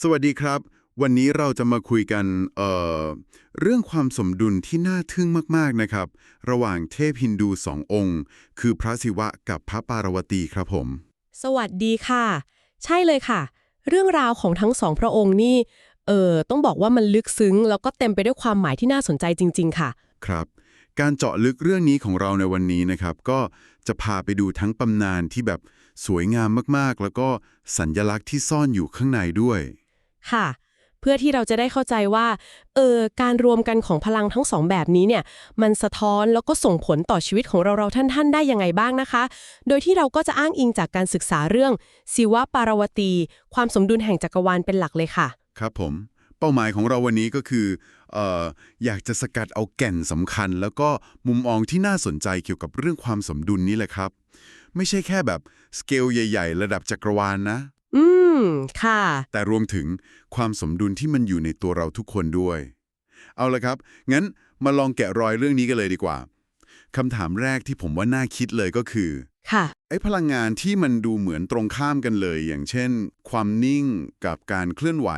สวัสดีครับ วันนี้เราจะมาคุยกันเอ่อเรื่องความสมดุลที่น่าทึ่งมากๆนะครับ ระหว่างเทพฮินดูสององค์ คือพระศิวะกับพระปารวตีครับผม สวัสดีค่ะ ใช่เลยค่ะ เรื่องราวของทั้งสองพระองค์นี่เออต้องบอกว่ามันลึกซึ้ง แล้วก็เต็มไปด้วยความหมายที่น่าสนใจจริง ๆ ค่ะ ครับ การเจาะลึกเรื่องนี้ของเราในวันนี้นะครับ ก็จะพาไปดูทั้งตำนานที่แบบสวยงามมากๆ แล้วก็สัญญลักษณ์ที่ซ่อนอยู่ข้างในด้วย ค่ะ เพื่อที่เราจะได้เข้าใจว่า เออ การรวมกันของพลังทั้งสองแบบนี้เนี่ย มันสะท้อนแล้วก็ส่งผลต่อชีวิตของเราเราท่านๆ ได้ยังไงบ้างนะคะ โดยที่เราก็จะอ้างอิงจากการศึกษาเรื่องศิวะปารวตี ความสมดุลแห่งจักรวาลเป็นหลักเลยค่ะ ครับผม เป้าหมายของเราวันนี้ก็คืออออยากจะสกัดเอาแก่นสำคัญ แล้วก็มุมมองที่น่าสนใจเกี่ยวกับเรื่องความสมดุลนี้แหละครับ ไม่ใช่แค่แบบสเกลใหญ่ ๆ ระดับจักรวาลนะ อืม ค่ะ แต่รวมถึงความสมดุลที่มันอยู่ในตัวเราทุกคนด้วย เอาละครับ งั้นมาลองแกะรอยเรื่องนี้กันเลยดีกว่าคำถามแรกที่ผมว่าน่าคิดเลยก็คือ ค่ะ ไอ้พลังงานที่มันดูเหมือนตรงข้ามกันเลย อย่างเช่น ความนิ่งกับการเคลื่อนไหว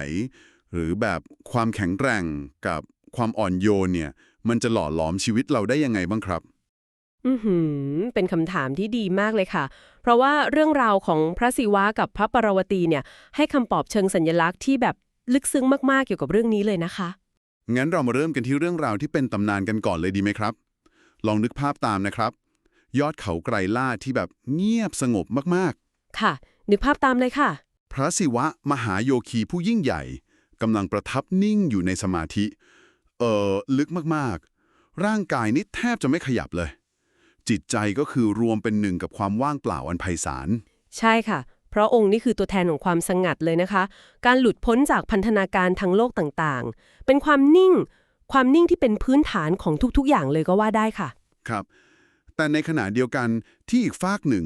หรือแบบความแข็งแกร่งกับความอ่อนโยนเนี่ย มันจะหล่อหลอมชีวิตเราได้ยังไงบ้างครับ อือหือ เป็นคำถามที่ดีมากเลยค่ะ เพราะว่าเรื่องราวของพระศิวะกับพระปารวตีเนี่ย ให้คำตอบเชิงสัญลักษณ์ที่แบบลึกซึ้งมากๆเกี่ยวกับเรื่องนี้เลยนะคะ งั้นเรามาเริ่มกันที่เรื่องราวที่เป็นตำนานกันก่อนเลยดีไหมครับ ลองนึกภาพตามนะครับ ยอดเขาไกรล่าที่แบบเงียบสงบมากค่ะ นึกภาพตามเลยค่ะ ๆ พระศิวะมหาโยคีผู้ยิ่งใหญ่กำลังประทับนิ่งอยู่ในสมาธิ เอ่อ ลึกมากๆ ร่างกายนี่แทบจะไม่ขยับเลย จิตใจก็คือรวมเป็นหนึ่งกับความว่างเปล่าอันไพศาล ใช่ค่ะ เพราะองค์นี่คือตัวแทนของความสงัดเลยนะคะ การหลุดพ้นจากพันธนาการทางโลกต่างๆ เป็นความนิ่ง ความนิ่งที่เป็นพื้นฐานของทุกๆ อย่างเลยก็ว่าได้ค่ะ ครับ แต่ในขณะเดียวกันที่อีกฟากหนึ่ง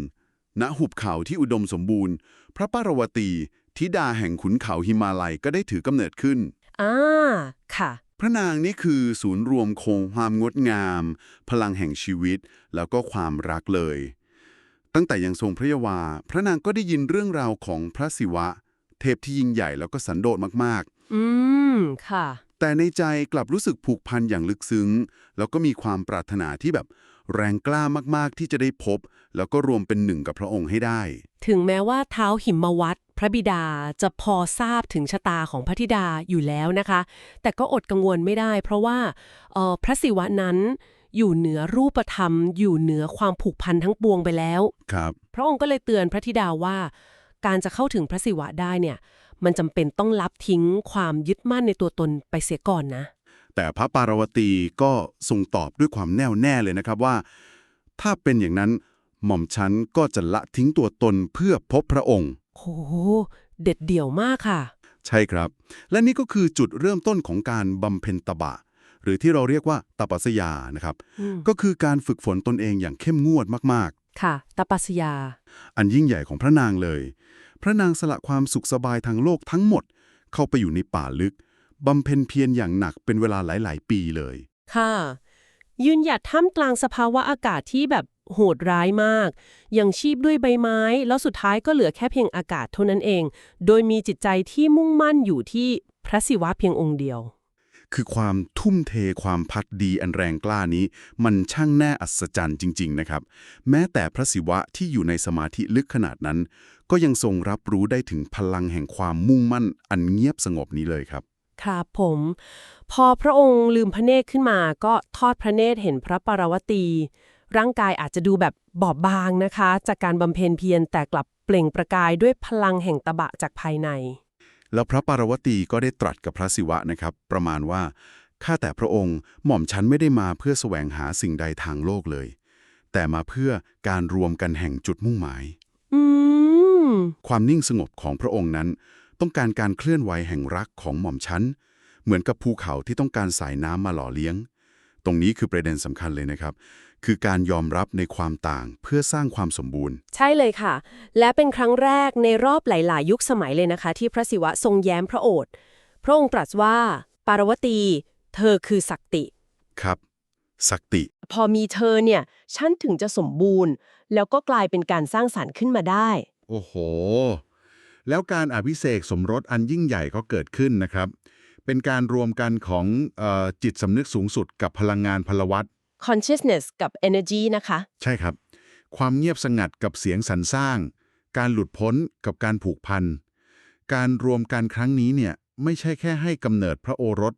ณ หุบเขาที่อุดมสมบูรณ์ พระปารวตีธิดาแห่งขุนเขาหิมาลัยก็ได้ถือกำเนิดขึ้น อ่า ค่ะ พระนางนี่คือศูนย์รวมคงความงดงาม พลังแห่งชีวิต แล้วก็ความรักเลย ตั้งแต่ยังทรงพระเยาว์พระนางก็ได้ยินเรื่องราวของพระศิวะ เทพที่ยิ่งใหญ่แล้วก็สันโดษมากอืม ค่ะๆแต่ในใจกลับรู้สึกผูกพันอย่างลึกซึ้ง แล้วก็มีความปรารถนาที่แบบ แรงกล้ามากๆที่จะได้พบ แล้วก็รวมเป็นหนึ่งกับพระองค์ให้ได้ ถึงแม้ว่าเท้าหิมวัตพระบิดาจะพอทราบถึงชะตาของพระธิดาอยู่แล้วนะคะ แต่ก็อดกังวลไม่ได้ เพราะว่าเอ่อพระศิวะนั้นอยู่เหนือรูปธรรม อยู่เหนือความผูกพันทั้งปวงไปแล้วครับ พระองค์ก็เลยเตือนพระธิดาว่า การจะเข้าถึงพระศิวะได้เนี่ย มันจำเป็นต้องลับทิ้งความยึดมั่นในตัวตนไปเสียก่อนนะ แต่พระปารวตีก็ทรงตอบด้วยความแน่วแน่เลยนะครับว่า ถ้าเป็นอย่างนั้นหม่อมฉันก็จะละทิ้งตัวตนเพื่อพบพระองค์โหเด็ดเดี่ยวมากค่ะ ใช่ครับ และนี่ก็คือจุดเริ่มต้นของการบำเพ็ญตบะ หรือที่เราเรียกว่าตปัสยานะครับอืมก็คือการฝึกฝนตนเองอย่างเข้มงวดมากค่ะตปัสยาๆอันยิ่งใหญ่ของพระนางเลย พระนางสละความสุขสบายทางโลกทั้งหมด เข้าไปอยู่ในป่าลึก บำเพ็ญเพียรอย่างหนักเป็นเวลาหลาย ๆ ปีเลย ค่ะ ยืนหยัดท่ามกลางสภาวะอากาศที่แบบโหดร้ายมาก ยังชีพด้วยใบไม้ แล้วสุดท้ายก็เหลือแค่เพียงอากาศเท่านั้นเอง โดยมีจิตใจที่มุ่งมั่นอยู่ที่พระศิวะเพียงองค์เดียว คือความทุ่มเทความพักดีอันแรงกล้านี้ มันช่างแน่อัศจรรย์จริง ๆ นะครับ แม้แต่พระศิวะที่อยู่ในสมาธิลึกขนาดนั้น ก็ยังทรงรับรู้ได้ถึงพลังแห่งความมุ่งมั่นอันเงียบสงบนี้เลยครับ ครับผม พอพระองค์ลืมพระเนตรขึ้นมาก็ทอดพระเนตรเห็นพระปารวตี ร่างกายอาจจะดูแบบบอบบางนะคะ จากการบำเพ็ญเพียรแต่กลับเปล่งประกายด้วยพลังแห่งตบะจากภายใน แล้วพระปารวตีก็ได้ตรัสกับพระศิวะนะครับ ประมาณว่าข้าแต่พระองค์หม่อมฉันไม่ได้มาเพื่อแสวงหาสิ่งใดทางโลกเลย แต่มาเพื่อการรวมกันแห่งจุดมุ่งหมาย อืม ความนิ่งสงบของพระองค์นั้น ต้องการการเคลื่อนไหวแห่งรักของหม่อมฉันเหมือนกับภูเขาที่ต้องการสายน้ำมาหล่อเลี้ยง ตรงนี้คือประเด็นสำคัญเลยนะครับ คือการยอมรับในความต่างเพื่อสร้างความสมบูรณ์ ใช่เลยค่ะ และเป็นครั้งแรกในรอบหลาย ๆ ยุคสมัยเลยนะคะ ที่พระศิวะทรงแย้มพระโอษฐ์พระองค์ตรัสว่า ปารวตี เธอคือศักติ ครับสักติ พอมีเธอเนี่ยฉันถึงจะสมบูรณ์ แล้วก็กลายเป็นการสร้างสรรค์ขึ้นมาได้ โอ้โห แล้วการอภิเษกสมรสอันยิ่งใหญ่ก็เกิดขึ้นนะครับ เป็นการรวมกันของเออจิตสำนึกสูงสุดกับพลังงานพลวัต consciousness กับ energy นะคะ ใช่ครับ ความเงียบสงัดกับเสียงสรรสร้าง การหลุดพ้นกับการผูกพัน การรวมกันครั้งนี้เนี่ยไม่ใช่แค่ให้กำเนิดพระโอรส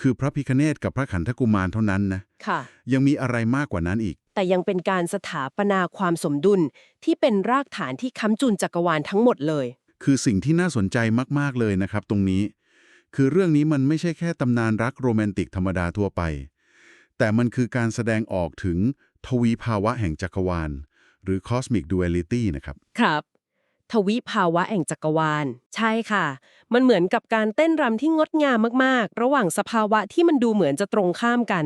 คือพระพิคเนตกับพระขันธกุมารเท่านั้นนะค่ะ ยังมีอะไรมากกว่านั้นอีก แต่ยังเป็นการสถาปนาความสมดุลที่เป็นรากฐานที่ค้ำจุนจักรวาลทั้งหมดเลย คือสิ่งที่น่าสนใจมาก ๆ เลยนะครับตรงนี้ คือเรื่องนี้มันไม่ใช่แค่ตำนานรักโรแมนติกธรรมดาทั่วไป แต่มันคือการแสดงออกถึงทวีภาวะแห่งจักรวาล หรือ cosmic duality นะครับ ครับ ทวิภาวะแห่งจักรวาล ใช่ค่ะ มันเหมือนกับการเต้นรำที่งดงามมากๆ ระหว่างสภาวะที่มันดูเหมือนจะตรงข้ามกัน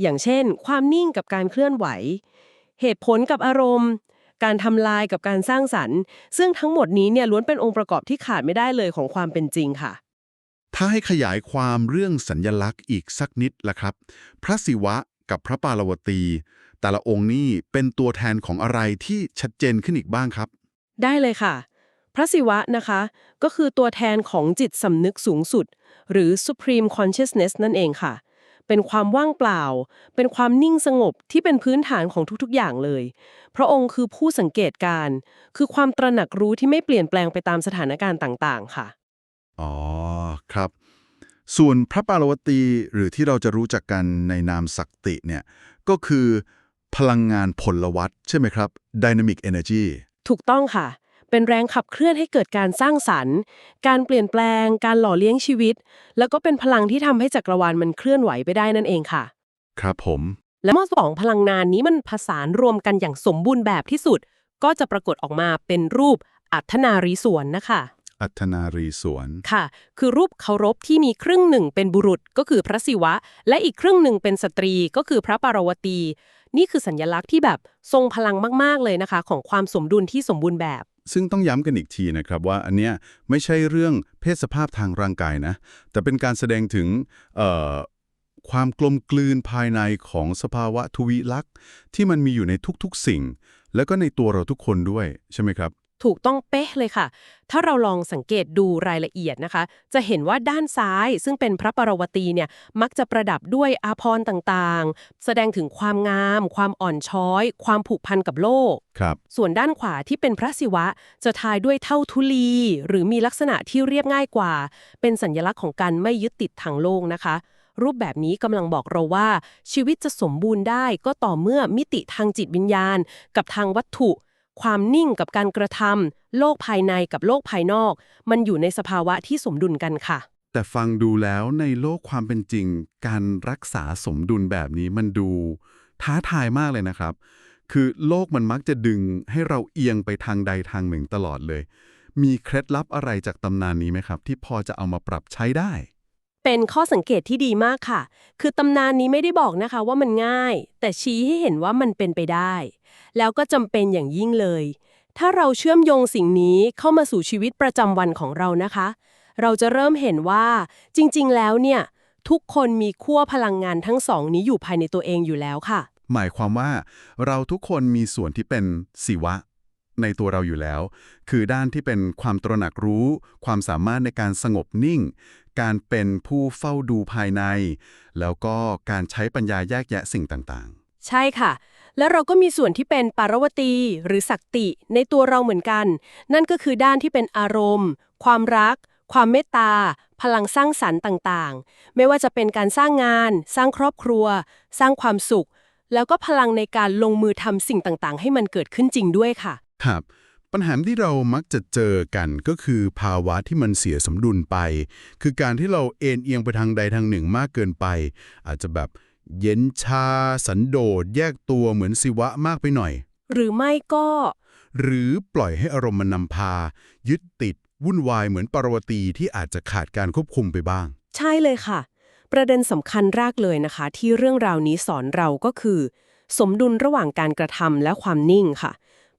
อย่างเช่น ความนิ่งกับการเคลื่อนไหว เหตุผลกับอารมณ์ การทำลายกับการสร้างสรรค์ ซึ่งทั้งหมดนี้เนี่ยล้วนเป็นองค์ประกอบที่ขาดไม่ได้เลยของความเป็นจริงค่ะ ถ้าให้ขยายความเรื่องสัญญลักษณ์อีกสักนิดละครับ พระศิวะกับพระปารวตี แต่ละองค์นี่เป็นตัวแทนของอะไรที่ชัดเจนขึ้นอีกบ้างครับ ได้เลยค่ะ พระศิวะนะคะ ก็คือตัวแทนของจิตสำนึกสูงสุด หรือ supreme consciousness นั่นเองค่ะ เป็นความว่างเปล่า เป็นความนิ่งสงบที่เป็นพื้นฐานของทุกๆ อย่างเลย พระองค์คือผู้สังเกตการณ์คือความตระหนักรู้ที่ไม่เปลี่ยนแปลงไปตามสถานการณ์ต่างๆ ค่ะ อ๋อ ครับ ส่วนพระปารวตีหรือที่เราจะรู้จักกันในนามศักติเนี่ย ก็คือพลังงานพลวัตใช่ไหมครับ dynamic energy ถูกต้องค่ะ เป็นแรงขับเคลื่อนให้เกิดการสร้างสรรค์ การเปลี่ยนแปลง การหล่อเลี้ยงชีวิต แล้วก็เป็นพลังที่ทำให้จักรวาลมันเคลื่อนไหวไปได้นั่นเองค่ะ ครับผม และเมื่อสองพลังงานนี้มันผสานรวมกันอย่างสมบูรณ์แบบที่สุด ก็จะปรากฏออกมาเป็นรูปอัธนารีสวนนะคะอัธนารีสวนค่ะ คือรูปเคารพที่มีครึ่งหนึ่งเป็นบุรุษก็คือพระศิวะ และอีกครึ่งหนึ่งเป็นสตรีก็คือพระปารวตี นี่คือสัญลักษณ์ที่แบบทรงพลังมาก ๆ เลยนะคะ ของความสมดุลที่สมบูรณ์แบบ ซึ่งต้องย้ำกันอีกทีนะครับว่าอันเนี้ยไม่ใช่เรื่องเพศสภาพทางร่างกายนะ แต่เป็นการแสดงถึงความกลมกลืนภายในของสภาวะทวีลักษณ์ที่มันมีอยู่ในทุกๆสิ่ง แล้วก็ในตัวเราทุกคนด้วยใช่ไหมครับ ถูกต้องเป๊ะเลยค่ะ ถ้าเราลองสังเกตดูรายละเอียดนะคะ จะเห็นว่าด้านซ้ายซึ่งเป็นพระปรวตีเนี่ยมักจะประดับด้วยอาภรณ์ต่างๆ แสดงถึงความงาม ความอ่อนช้อย ความผูกพันกับโลก ครับ ส่วนด้านขวาที่เป็นพระศิวะ จะทายด้วยเท่าทุลี หรือมีลักษณะที่เรียบง่ายกว่า เป็นสัญลักษณ์ของการไม่ยึดติดทางโลกนะคะรูปแบบนี้กำลังบอกเราว่า ชีวิตจะสมบูรณ์ได้ก็ต่อเมื่อมิติทางจิตวิญญาณ กับทางวัตถุ ความนิ่งกับการกระทำโลกภายในกับโลกภายนอก มันอยู่ในสภาวะที่สมดุลกันค่ะ แต่ฟังดูแล้วในโลกความเป็นจริง การรักษาสมดุลแบบนี้มันดู ท้าทายมากเลยนะครับ คือโลกมันมักจะดึงให้เราเอียงไปทางใดทางหนึ่งตลอดเลย มีเคล็ดลับอะไรจากตำนานนี้ไหมครับ ที่พอจะเอามาปรับใช้ได้ เป็นข้อสังเกตที่ดีมากค่ะ คือตำนานนี้ไม่ได้บอกนะคะว่ามันง่าย แต่ชี้ให้เห็นว่ามันเป็นไปได้ แล้วก็จำเป็นอย่างยิ่งเลย ถ้าเราเชื่อมโยงสิ่งนี้เข้ามาสู่ชีวิตประจำวันของเรานะคะ เราจะเริ่มเห็นว่า จริง ๆ แล้วเนี่ย ทุกคนมีขั้วพลังงานทั้งสองนี้อยู่ภายในตัวเองอยู่แล้วค่ะ หมายความว่า เราทุกคนมีส่วนที่เป็นศิวะในตัวเราอยู่แล้ว คือด้านที่เป็นความตระหนักรู้ ความสามารถในการสงบนิ่ง การเป็นผู้เฝ้าดูภายใน แล้วก็การใช้ปัญญาแยกแยะสิ่งต่างใช่ค่ะ แล้วเราก็มีส่วนที่เป็นปารวตีหรือศักติ ในตัวเราเหมือนกัน นั่นก็คือด้านที่เป็นอารมณ์ ความรัก ความเมตตา พลังสร้างสรรค์ต่างๆ ไม่ว่าจะเป็นการสร้างงาน สร้างครอบครัว สร้างความสุข แล้วก็พลังในการลงมือทำสิ่งต่างๆ ให้มันเกิดขึ้นจริงด้วยค่ะๆครับ ปัญหาที่เรามักจะเจอกันก็คือภาวะที่มันเสียสมดุลไป คือการที่เราเอ็นเอียงไปทางใดทางหนึ่งมากเกินไป อาจจะแบบเย็นชา สันโดษแยกตัวเหมือนศิวะมากไปหน่อย หรือไม่ก็ หรือปล่อยให้อารมณ์มันนำพา ยึดติด วุ่นวายเหมือนปรวตีที่อาจจะขาดการควบคุมไปบ้าง ใช่เลยค่ะ ประเด็นสำคัญแรกเลยนะคะ ที่เรื่องราวนี้สอนเราก็คือ สมดุลระหว่างการกระทำและความนิ่งค่ะ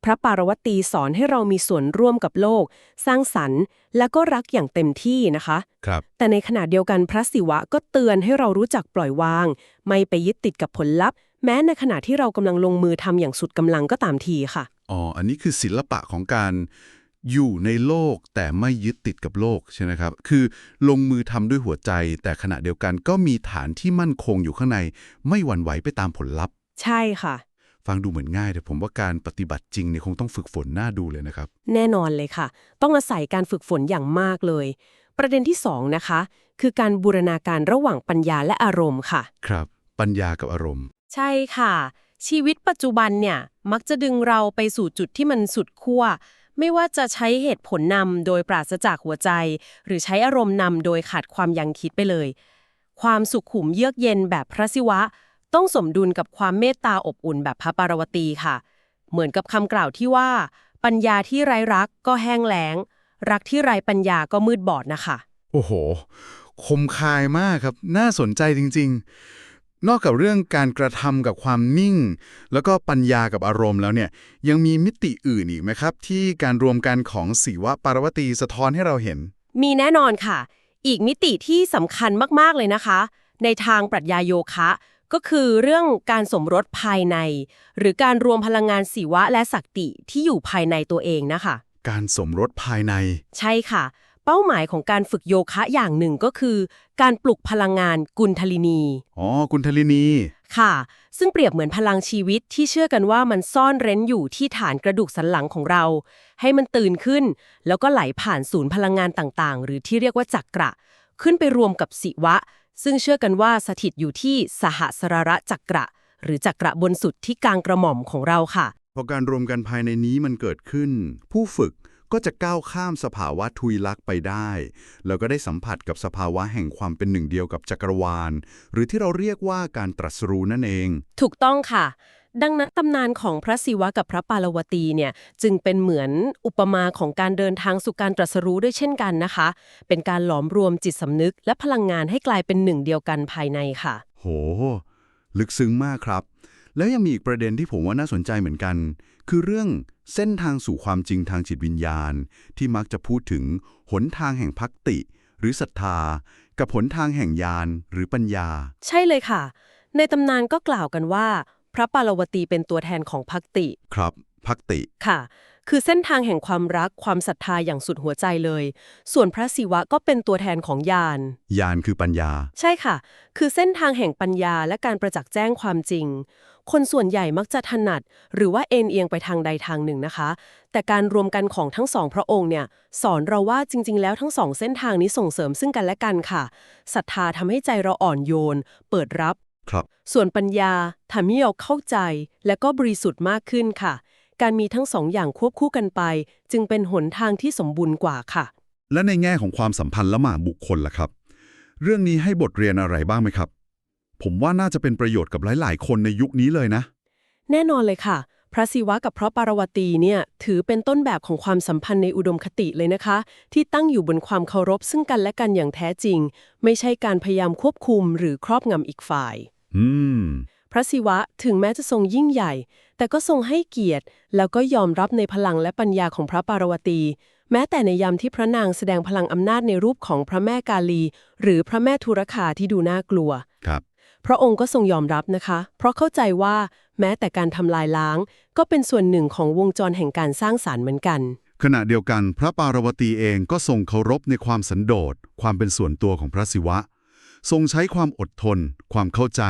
พระปารวตีสอนให้เรามีส่วนร่วมกับโลก สร้างสรรค์ และก็รักอย่างเต็มที่นะคะ ครับ แต่ในขณะเดียวกันพระศิวะก็เตือนให้เรารู้จักปล่อยวาง ไม่ไปยึดติดกับผลลัพธ์ แม้ในขณะที่เรากำลังลงมือทำอย่างสุดกำลังก็ตามทีค่ะ อ๋อ อันนี้คือศิลปะของการอยู่ในโลกแต่ไม่ยึดติดกับโลกใช่ไหมครับ คือลงมือทำด้วยหัวใจ แต่ขณะเดียวกันก็มีฐานที่มั่นคงอยู่ข้างใน ไม่หวั่นไหวไปตามผลลัพธ์ ใช่ค่ะ ฟังดูเหมือนง่าย แต่ผมว่าการปฏิบัติจริงเนี่ยคงต้องฝึกฝนหน้าดูเลยนะครับ แน่นอนเลยค่ะ ต้องอาศัยการฝึกฝนอย่างมากเลย ประเด็นที่สองนะคะ คือการบูรณาการระหว่างปัญญาและอารมณ์ค่ะ ครับ ปัญญากับอารมณ์ ใช่ค่ะ ชีวิตปัจจุบันเนี่ยมักจะดึงเราไปสู่จุดที่มันสุดขั้วไม่ว่าจะใช้เหตุผลนำโดยปราศจากหัวใจ หรือใช้อารมณ์นำโดยขาดความยังคิดไปเลย ความสุขุมเยือกเย็นแบบพระศิวะ ต้องสมดุลกับความเมตตาอบอุ่นแบบพระปารวตีค่ะ เหมือนกับคำกล่าวที่ว่า ปัญญาที่ไร้รักก็แห้งแล้ง รักที่ไร้ปัญญาก็มืดบอดนะคะ โอ้โห คมคายมากครับ น่าสนใจจริง ๆ นอกจากเรื่องการกระทำกับความนิ่ง แล้วก็ปัญญากับอารมณ์แล้วเนี่ย ยังมีมิติอื่นอีกไหมครับ ที่การรวมกันของสีวะปารวตีสะท้อนให้เราเห็น มีแน่นอนค่ะ อีกมิติที่สำคัญมากๆเลยนะคะ ในทางปรัชญาโยคะ ก็คือเรื่องการสมรสภายใน หรือการรวมพลังงานสีวะและสักติที่อยู่ภายในตัวเองนะคะ การสมรสภายใน ใช่ค่ะ เป้าหมายของการฝึกโยคะอย่างหนึ่งก็คือ การปลุกพลังงานกุลทลินี อ๋อ กุณทลินี ค่ะ ซึ่งเปรียบเหมือนพลังชีวิตที่เชื่อกันว่ามันซ่อนเร้นอยู่ที่ฐานกระดูกสันหลังของเรา ให้มันตื่นขึ้น แล้วก็ไหลผ่านศูนย์พลังงานต่างๆ หรือที่เรียกว่าจักระ ขึ้นไปรวมกับสิวะ ซึ่งเชื่อกันว่าสถิตอยู่ที่สหสรระจักระ หรือจักระบนสุดที่กลางกระหม่อมของเราค่ะ พอการรวมกันภายในนี้มันเกิดขึ้น ผู้ฝึกก็จะก้าวข้ามสภาวะทุยลักษณ์ไปได้ แล้วก็ได้สัมผัสกับสภาวะแห่งความเป็นหนึ่งเดียวกับจักรวาล หรือที่เราเรียกว่าการตรัสรู้นั่นเอง ถูกต้องค่ะ ดังนั้นตำนานของพระศิวะกับพระปารวตีเนี่ยจึงเป็นเหมือนอุปมาของการเดินทางสู่การตรัสรู้ด้วยเช่นกันนะคะ เป็นการหลอมรวมจิตสำนึกและพลังงานให้กลายเป็นหนึ่งเดียวกันภายในค่ะ โห ลึกซึ้งมากครับ แล้วยังมีอีกประเด็นที่ผมว่าน่าสนใจเหมือนกัน คือเรื่องเส้นทางสู่ความจริงทางจิตวิญญาณ ที่มักจะพูดถึงหนทางแห่งพักติ หรือศรัทธา กับหนทางแห่งญาณหรือปัญญา ใช่เลยค่ะ ในตำนานก็กล่าวกันว่า พระปารวตีเป็นตัวแทนของพักติ ครับพักติค่ะ คือเส้นทางแห่งความรักความศรัทธาอย่างสุดหัวใจเลย ส่วนพระศิวะก็เป็นตัวแทนของญาณญาณคือปัญญา ใช่ค่ะ คือเส้นทางแห่งปัญญาและการประจักษ์แจ้งความจริง คนส่วนใหญ่มักจะถนัด หรือว่าเอ็นเอียงไปทางใดทางหนึ่งนะคะ แต่การรวมกันของทั้งสองพระองค์เนี่ย สอนเราว่าจริง ๆ แล้วทั้งสองเส้นทางนี้ส่งเสริมซึ่งกันและกันค่ะศรัทธาทำให้ใจเราอ่อนโยน เปิดรับ ครับ ส่วนปัญญาทำให้เราเข้าใจและก็บริสุทธิ์มากขึ้นค่ะ การมีทั้งสองอย่างควบคู่กันไป จึงเป็นหนทางที่สมบูรณ์กว่าค่ะ และในแง่ของความสัมพันธ์ละหมาดบุคคลล่ะครับ เรื่องนี้ให้บทเรียนอะไรบ้างไหมครับ ผมว่าน่าจะเป็นประโยชน์กับหลาย ๆ คนในยุคนี้เลยนะ แน่นอนเลยค่ะ พระศิวะกับพระปารวตีเนี่ยถือเป็นต้นแบบของความสัมพันธ์ในอุดมคติเลยนะคะ ที่ตั้งอยู่บนความเคารพซึ่งกันและกันอย่างแท้จริง ไม่ใช่การพยายามควบคุมหรือครอบงำอีกฝ่าย อืม พระศิวะถึงแม้จะทรงยิ่งใหญ่ แต่ก็ทรงให้เกียรติ แล้วก็ยอมรับในพลังและปัญญาของพระปารวตี แม้แต่ในยามที่พระนางแสดงพลังอำนาจในรูปของพระแม่กาลี หรือพระแม่ทุรคาที่ดูน่ากลัว ครับ พระองค์ก็ทรงยอมรับนะคะ เพราะเข้าใจว่า แม้แต่การทำลายล้าง ก็เป็นส่วนหนึ่งของวงจรแห่งการสร้างสารรค์เหมือนกัน ขณะเดียวกันพระปารวตีเองก็ทรงเคารพในความสันโดษความเป็นส่วนตัวของพระศิวะ ทรงใช้ความอดทน ความเข้าใจ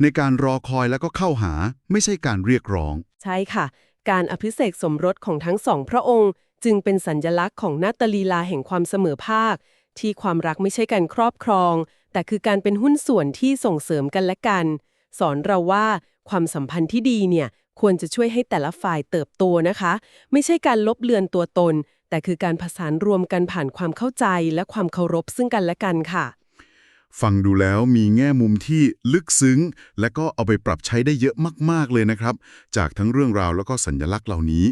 ในการรอคอยแล้วก็เข้าหา ไม่ใช่การเรียกร้อง ใช่ค่ะ การอภิเษกสมรสของทั้งสองพระองค์ จึงเป็นสัญญลักษณ์ของนาตลีลาแห่งความเสมอภาค ที่ความรักไม่ใช่การครอบครอง แต่คือการเป็นหุ้นส่วนที่ส่งเสริมกันและกัน สอนเราว่า ความสัมพันธ์ที่ดีเนี่ยควรจะช่วยให้แต่ละฝ่ายเติบโตนะคะ ไม่ใช่การลบเลือนตัวตน แต่คือการผสานรวมกันผ่านความเข้าใจและความเคารพซึ่งกันและกันค่ะ ฟังดูแล้วมีแง่มุมที่ลึกซึ้ง และก็เอาไปปรับใช้ได้เยอะมาก ๆ เลยนะครับ จากทั้งเรื่องราวแล้วก็สัญลักษณ์เหล่านี้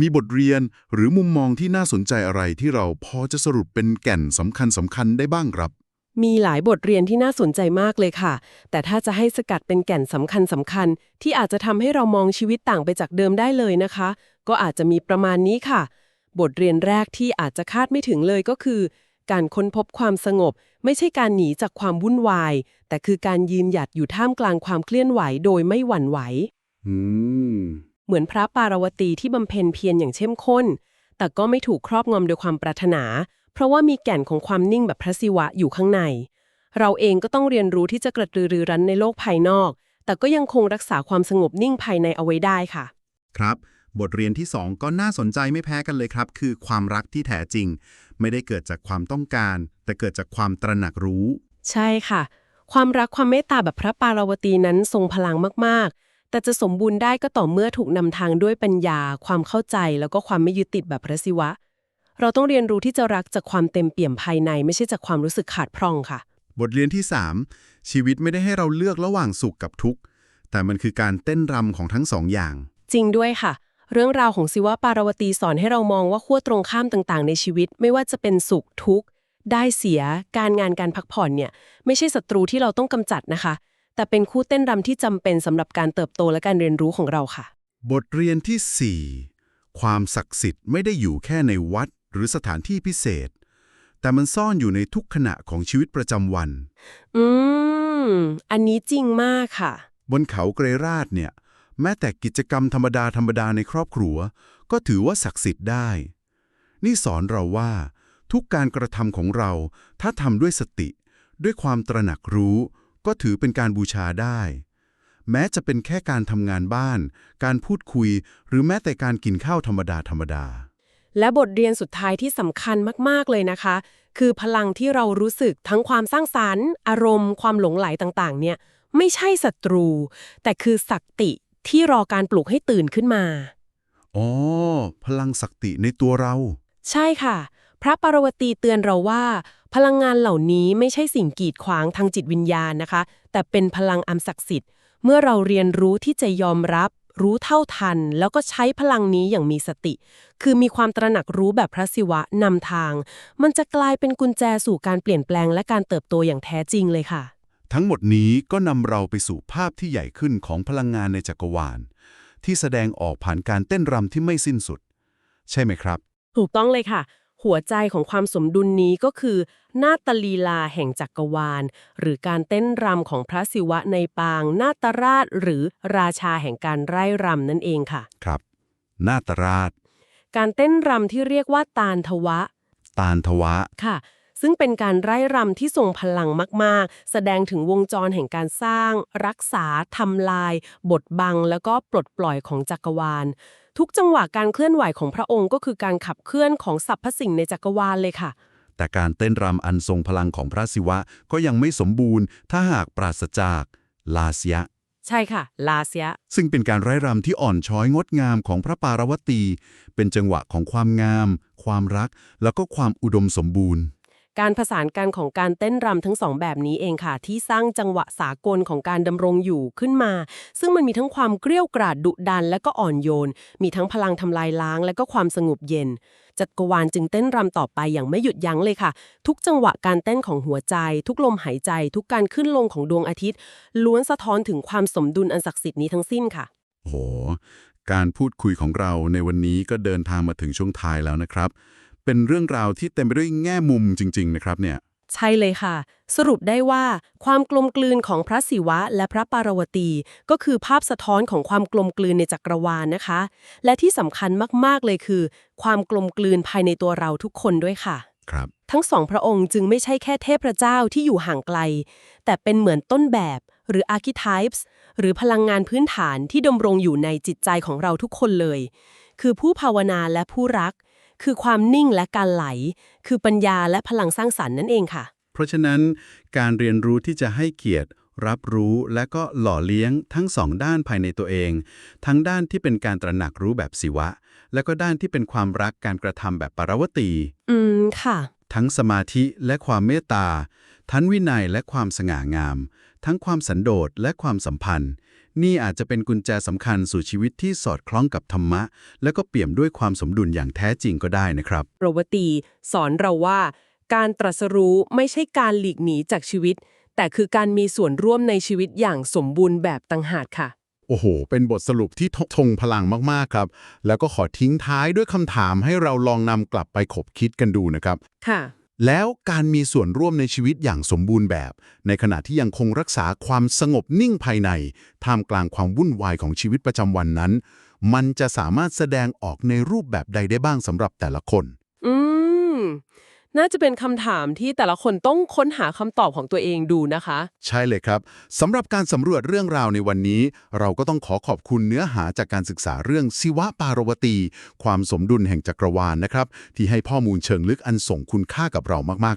มีบทเรียนหรือมุมมองที่น่าสนใจอะไรที่เราพอจะสรุปเป็นแก่นสำคัญสำคัญได้บ้างครับ มีหลายบทเรียนที่น่าสนใจมากเลยค่ะ แต่ถ้าจะให้สกัดเป็นแก่นสำคัญสำคัญ ที่อาจจะทำให้เรามองชีวิตต่างไปจากเดิมได้เลยนะคะ ก็อาจจะมีประมาณนี้ค่ะ บทเรียนแรกที่อาจจะคาดไม่ถึงเลยก็คือ การค้นพบความสงบ ไม่ใช่การหนีจากความวุ่นวาย แต่คือการยืนหยัดอยู่ท่ามกลางความเคลื่อนไหวโดยไม่หวั่นไหวอืมเหมือนพระปารวตีที่บำเพ็ญเพียรอย่างเข้มข้น แต่ก็ไม่ถูกครอบงำโดยความปรารถนา เพราะว่ามีแก่นของความนิ่งแบบพระศิวะอยู่ข้างใน เราเองก็ต้องเรียนรู้ที่จะกระตือรือร้นในโลกภายนอก แต่ก็ยังคงรักษาความสงบนิ่งภายในเอาไว้ได้ค่ะ ครับ บทเรียนที่ 2 ก็น่าสนใจไม่แพ้กันเลยครับ คือความรักที่แท้จริง ไม่ได้เกิดจากความต้องการ แต่เกิดจากความตระหนักรู้ ใช่ค่ะ ความรักความเมตตาแบบพระปาราวตีนั้นทรงพลังมากๆ แต่จะสมบูรณ์ได้ก็ต่อเมื่อถูกนำทางด้วยปัญญา ความเข้าใจแล้วก็ความไม่ยึดติดแบบพระศิวะ เราต้องเรียนรู้ที่จะรักจากความเต็มเปี่ยมภายใน ไม่ใช่จากความรู้สึกขาดพร่องค่ะ บทเรียนที่ 3 ชีวิตไม่ได้ให้เราเลือกระหว่างสุขกับทุกข์ แต่มันคือการเต้นรำของทั้งสองอย่าง จริงด้วยค่ะ เรื่องราวของศิวะปาราวตีสอนให้เรามองว่าขั้วตรงข้ามต่างๆ ในชีวิต ไม่ว่าจะเป็นสุขทุกข์ ได้เสีย การงานการพักผ่อนเนี่ยไม่ใช่ศัตรูที่เราต้องกำจัดนะคะ แต่เป็นคู่เต้นรำที่จำเป็นสำหรับการเติบโตและการเรียนรู้ของเราค่ะ บทเรียนทีสี่4 ความศักดิ์สิทธิ์ไม่ได้อยู่แค่ในวัด หรือสถานที่พิเศษ แต่มันซ่อนอยู่ในทุกขณะของชีวิตประจำวัน อืม อันนี้จริงมากค่ะ บนเขาเกรราชเนี่ย แม้แต่กิจกรรมธรรมดาธรรมดาในครอบครัว ก็ถือว่าศักดิ์สิทธิ์ได้ นี่สอนเราว่า ทุกการกระทำของเราถ้าทำด้วยสติ ด้วยความตระหนักรู้ ก็ถือเป็นการบูชาได้แม้จะเป็นแค่การทำงานบ้าน การพูดคุย หรือแม้แต่การกินข้าวธรรมดาธรรมดา และบทเรียนสุดท้ายที่สำคัญมาก ๆ เลยนะคะ คือพลังที่เรารู้สึกทั้งความสร้างสรรค์ อารมณ์ ความหลงไหลต่าง ๆ เนี่ย ไม่ใช่ศัตรู แต่คือศักติที่รอการปลุกให้ตื่นขึ้นมา อ๋อ พลังศักติในตัวเรา ใช่ค่ะ พระปารวตีเตือนเราว่า พลังงานเหล่านี้ไม่ใช่สิ่งกีดขวางทางจิตวิญญาณนะคะ แต่เป็นพลังอันศักดิ์สิทธิ์ เมื่อเราเรียนรู้ที่จะยอมรับ รู้เท่าทัน แล้วก็ใช้พลังนี้อย่างมีสติ คือมีความตระหนักรู้แบบพระศิวะนำทาง มันจะกลายเป็นกุญแจสู่การเปลี่ยนแปลงและการเติบโตอย่างแท้จริงเลยค่ะ ทั้งหมดนี้ก็นำเราไปสู่ภาพที่ใหญ่ขึ้นของพลังงานในจักรวาล ที่แสดงออกผ่านการเต้นรำที่ไม่สิ้นสุด ใช่ไหมครับ ถูกต้องเลยค่ะ หัวใจของความสมดุลนี้ก็คือ นาตลีลาแห่งจักรวาล หรือการเต้นรำของพระศิวะในปาง นาตราช หรือราชาแห่งการไร่รำนั่นเองค่ะ ครับ นาตราช การเต้นรำที่เรียกว่าตาลทวะ ตาลทวะค่ะ ซึ่งเป็นการไร่รำที่ทรงพลังมาก ๆ แสดงถึงวงจรแห่งการสร้าง รักษาทำลาย บทบัง แล้วก็ปลดปล่อยของจักรวาล ทุกจังหวะการเคลื่อนไหวของพระองค์ก็คือการขับเคลื่อนของสรรพสิ่งในจักรวาลเลยค่ะ แต่การเต้นรำอันทรงพลังของพระศิวะก็ยังไม่สมบูรณ์ ถ้าหากปราศจากลาเสียใช่ค่ะ ลาเซียซึ่งเป็นการไร้รำที่อ่อนช้อยงดงามของพระปารวตี เป็นจังหวะของความงาม ความรัก แล้วก็ความอุดมสมบูรณ์ การผสานกันของการเต้นรำทั้งสองแบบนี้เองค่ะ ที่สร้างจังหวะสากลของการดำรงอยู่ขึ้นมา ซึ่งมันมีทั้งความเกรี้ยวกราดดุดันและก็อ่อนโยน มีทั้งพลังทำลายล้าง และก็ความสงบเย็น จักรวาลจึงเต้นรำต่อไปอย่างไม่หยุดยั้งเลยค่ะ ทุกจังหวะการเต้นของหัวใจ ทุกลมหายใจ ทุกการขึ้นลงของดวงอาทิตย์ ล้วนสะท้อนถึงความสมดุลอันศักดิ์สิทธิ์นี้ทั้งสิ้นค่ะโอ้โหการพูดคุยของเราในวันนี้ก็เดินทางมาถึงช่วงท้ายแล้วนะครับ เป็นเรื่องราวที่เต็มไปด้วยแง่มุมจริง ๆ นะครับเนี่ย ใช่เลยค่ะ สรุปได้ว่าความกลมกลืนของพระศิวะและพระปารวตี ก็คือภาพสะท้อนของความกลมกลืนในจักรวาลนะคะ และที่สำคัญมากๆเลยคือ ความกลมกลืนภายในตัวเราทุกคนด้วยค่ะ ครับ ทั้งสองพระองค์จึงไม่ใช่แค่เทพเจ้าที่อยู่ห่างไกล แต่เป็นเหมือนต้นแบบหรือ archetypes หรือพลังงานพื้นฐานที่ดำรงอยู่ในจิตใจของเราทุกคนเลย คือผู้ภาวนาและผู้รัก คือความนิ่งและการไหล คือปัญญาและพลังสร้างสรรค์นั่นเองค่ะ เพราะฉะนั้นการเรียนรู้ที่จะให้เกียรติ รับรู้และก็หล่อเลี้ยงทั้งสองด้านภายในตัวเอง ทั้งด้านที่เป็นการตระหนักรู้แบบศิวะ และก็ด้านที่เป็นความรักการกระทำแบบปรวตี อืมค่ะ ทั้งสมาธิและความเมตตา ทั้งวินัยและความสง่างาม ทั้งความสันโดษและความสัมพันธ์ นี่อาจจะเป็นกุญแจสำคัญสู่ชีวิตที่สอดคล้องกับธรรมะ และก็เปี่ยมด้วยความสมดุลอย่างแท้จริงก็ได้นะครับปรวตี สอนเราว่า การตรัสรู้ไม่ใช่การหลีกหนีจากชีวิต แต่คือการมีส่วนร่วมในชีวิตอย่างสมบูรณ์แบบต่างหากค่ะ โอ้โห เป็นบทสรุปที่ทงพลังมากๆครับ แล้วก็ขอทิ้งท้ายด้วยคำถามให้เราลองนำกลับไปขบคิดกันดูนะครับ ค่ะ แล้วการมีส่วนร่วมในชีวิตอย่างสมบูรณ์แบบ ในขณะที่ยังคงรักษาความสงบนิ่งภายใน ท่ามกลางความวุ่นวายของชีวิตประจำวันนั้น มันจะสามารถแสดงออกในรูปแบบใดได้บ้างสำหรับแต่ละคน อืม น่าจะเป็นคำถามที่แต่ละคนต้องค้นหาคำตอบของตัวเองดูนะคะ ใช่เลยครับสำหรับการสำรวจเรื่องราวในวันนี้ เราก็ต้องขอขอบคุณเนื้อหาจากการศึกษาเรื่องศิวะปารวตี ความสมดุลแห่งจักรวาลนะครับ ที่ให้ข้อมูลเชิงลึกอันส่งคุณค่ากับเรามากๆ